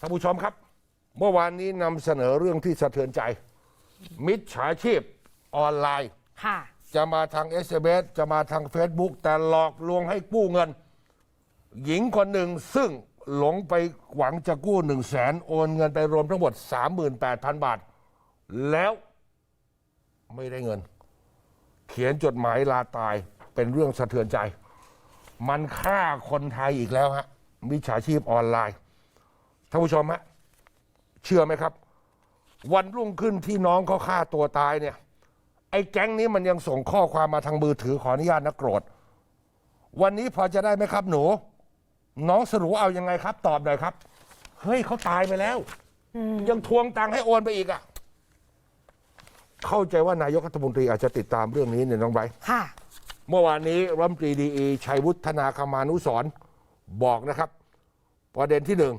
ท่านผู้ชมครับ เมื่อวานนี้นำเสนอเรื่องที่สะเทือนใจ มิจฉาชีพออนไลน์ ค่ะ จะมาทาง s อ s จะมาทาง Facebook แต่หลอกลวงให้กู้เงิน หญิงคนหนึ่งซึ่งหลงไปหวังจะกู้1 0 0 0 0แสนโอนเงินไปรวมทั้งหมด 38,000 บาท แล้วไม่ได้เงิน เขียนจดหมายลาตายเป็นเรื่องสะเทือนใจ มันฆ่าคนไทยอีกแล้วฮะมิจฉาชีพออนไลน์ ท่านผู้ชมฮะเชื่อไหมครับ วันรุ่งขึ้นที่น้องเขาฆ่าตัวตายเนี่ย ไอ้แก๊งนี้มันยังส่งข้อความมาทางมือถือขออนุญาตนะโกรธ วันนี้พอจะได้ไหมครับหนู น้องสรุปเอายังไงครับ ตอบหน่อยครับ เฮ้ยเขาตายไปแล้ว ยังทวงตังค์ให้โอนไปอีกอะ่ะ เข้าใจว่านายกรัฐมนตรีอาจจะติดตามเรื่องนี้เนี่ยน้องไบร์ท ค่ะ เมื่อวานนี้รัฐมนตรีดีอีชัยวุฒนาคมานุสรณ์บอกนะครับ ประเด็นที่หนึ่ง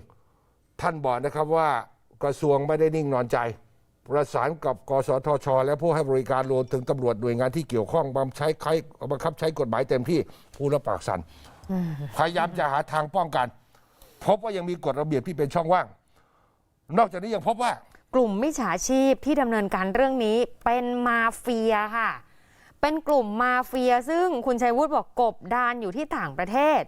ท่านบอกนะครับว่ากระทรวงไม่ได้นิ่งนอนใจ ประสานกับกสทช และผู้ให้บริการรวมถึงตำรวจหน่วยงานที่เกี่ยวข้องบังใช้ใช้บังคับใช้กฎหมายเต็มที่ผู้รับปากสันพยายามจะหาทางป้องกัน พบว่ายังมีกฎระเบียบที่เป็นช่องว่าง นอกจากนี้ยังพบว่ากลุ่มมิจฉาชีพที่ดำเนินการเรื่องนี้เป็นมาเฟียค่ะ เป็นกลุ่มมาเฟียซึ่งคุณชัยวุฒิบอกกบดานอยู่ที่ต่างประเทศ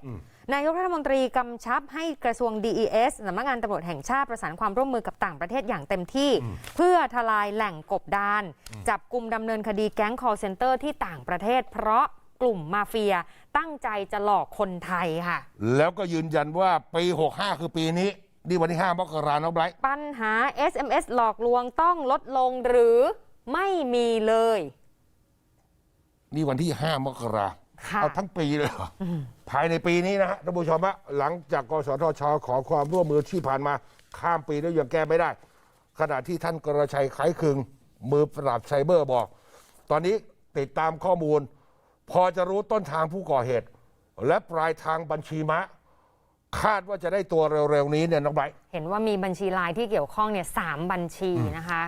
นายกรัฐมนตรีกำชับให้กระทรวง DES สำนักงานตำรวจแห่งชาติประสานความร่วมมือกับต่างประเทศอย่างเต็มที่ เพื่อทลายแหล่งกบดาน จับกลุ่มดำเนินคดีแก๊ง call center ที่ต่างประเทศ เพราะกลุ่มมาเฟียตั้งใจจะหลอกคนไทยค่ะ แล้วก็ยืนยันว่าปี 65 คือปีนี้นี่วันที่ 5 มกราคมน้องไบรท์ปัญหา SMS หลอกลวงต้องลดลงหรือไม่มีเลย นี่วันที่ 5 มกราค่ะเอาทั้งปีเลยเหรออภายในปีนี้นะฮะท่านผู้ชมฮะหลังจากกสทช ขอความร่วมมือที่ผ่านมา ข้ามปีแล้วยังแก้ไม่ได้ ขณะที่ท่านกรชัยไขคึง มือปราบไซเบอร์บอก ตอนนี้ติดตามข้อมูล พอจะรู้ต้นทางผู้ก่อเหตุ และปลายทางบัญชีมะ คาดว่าจะได้ตัวเร็วๆนี้เนี่ยน้องไบรท์เห็นว่ามีบัญชีไลน์ที่เกี่ยวข้องเนี่ยสามบัญชีนะคะ